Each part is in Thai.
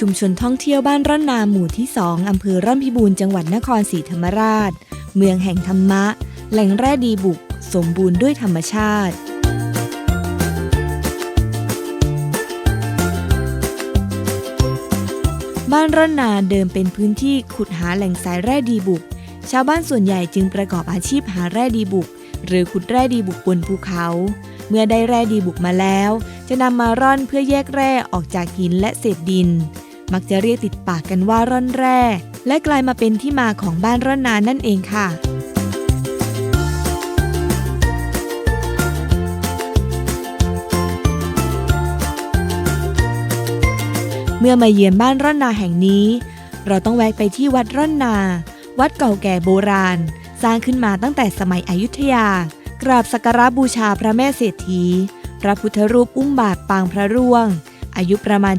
ชุมชนท่องเที่ยวบ้านร่อนนาหมู่ที่ 2 อำเภอร่อนพิบูรณ์จังหวัดนครศรีธรรมราช เมืองแห่งธรรมะ แหล่งแร่ดีบุก สมบูรณ์ด้วยธรรมชาติบ้านร่อนนาเดิมเป็นพื้นที่ขุดหาแหล่งสายแร่ดีบุก ชาวบ้านส่วนใหญ่จึงประกอบอาชีพหาแร่ดีบุก หรือขุดแร่ดีบุกบนภูเขา เมื่อได้แร่ดีบุกมาแล้ว จะนำมาร่อนเพื่อแยกแร่ออกจากหินและเศษดิน มักจะเรียกติดปากกันว่าร่อนแร่ และกลายมาเป็นที่มาของบ้านร่อนนานั่นเองค่ะเมื่อมาเยือนบ้านร่อนนาแห่งนี้ เราต้องแวะไปที่วัดร่อนนา วัดเก่าแก่โบราณ สร้างขึ้นมาตั้งแต่สมัยอยุธยา กราบสักการะบูชาพระแม่เศรษฐี พระพุทธรูปอุ้มบาทปางพระร่วง อายุประมาณ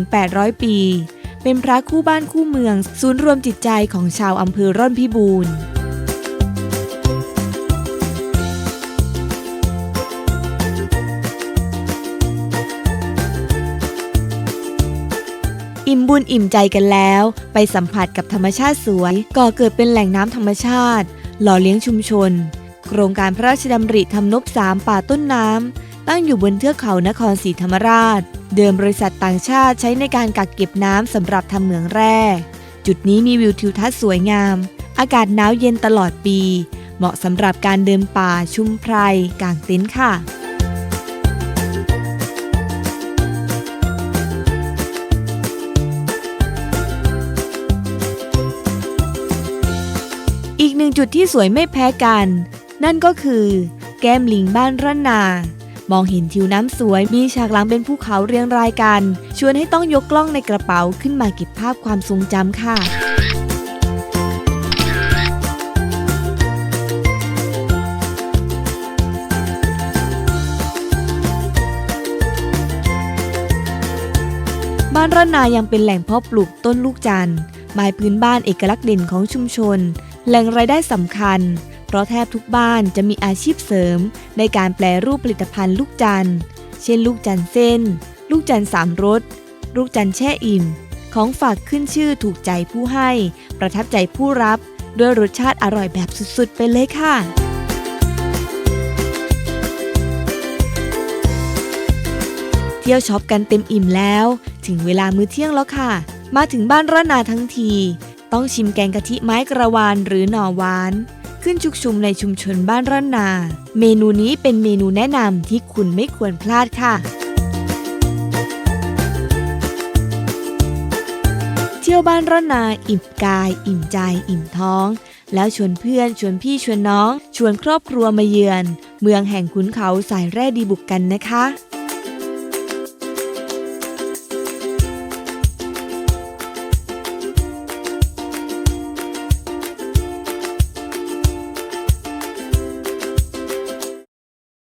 700-800 ปี เป็นพระคู่บ้านคู่เมือง ศูนย์รวมจิตใจของชาวอำเภอร่อนพิบูรณ์อิ่มบุญอิ่มใจกันแล้ว ไปสัมผัสกับธรรมชาติสวย ก่อเกิดเป็นแหล่งน้ำธรรมชาติ หล่อเลี้ยงชุมชน โครงการพระราชดำริทำนบสามป่าต้นน้ำ ตั้งอยู่บนเทือกเขานครศรีธรรมราช เดิมบริษัทต่างชาติใช้ในการกักเก็บน้ำสำหรับทำเหมืองแร่ จุดนี้มีวิวทิวทัศน์สวยงาม อากาศหนาวเย็นตลอดปี เหมาะสำหรับการเดินป่าชุมไพรกางเต็นท์ค่ะอีกหนึ่งจุดที่สวยไม่แพ้กัน นั่นก็คือ แก้มลิงบ้านร่นนา มองเห็นทิวน้ำสวยมีฉากหลังเป็นภูเขาเรียงรายกัน ชวนให้ต้องยกกล้องในกระเป๋าขึ้นมาเก็บภาพความทรงจำค่ะบ้านร่อนนายังเป็นแหล่งเพาะปลูกต้นลูกจันทร์ไม้พื้นบ้านเอกลักษณ์เด่นของชุมชน แหล่งรายได้สำคัญ ราะแทบทุกบ้านจะมีอาชีพเสริม ในการแปลรูปผลิตภัณฑ์ลูกจันทร์ เช่น ลูกจันทร์เส้น ลูกจันทร์สามรส ลูกจันทร์แช่อิ่ม ของฝากขึ้นชื่อถูกใจผู้ให้ ประทับใจผู้รับ ด้วยรสชาติอร่อยแบบสุดๆ ไปเลยค่ะเที่ยวช็อปกันเต็มอิ่มแล้ว ถึงเวลามื้อเที่ยงแล้วค่ะ มาถึงบ้านระนาทั้งที ต้องชิมแกงกะทิไม้กระวานหรือหน่อหวาน ขึ้นชุกชุมในชุมชนบ้านระนนา เมนูนี้เป็นเมนูแนะนำที่คุณไม่ควรพลาดค่ะ เที่ยวบ้านระนา อิ่มกาย อิ่มใจ อิ่มท้อง แล้วชวนเพื่อนชวนพี่ชวนน้อง ชวนครอบครัวมาเยือน เมืองแห่งขุนเขาสายแร่ดีบุกกันนะคะ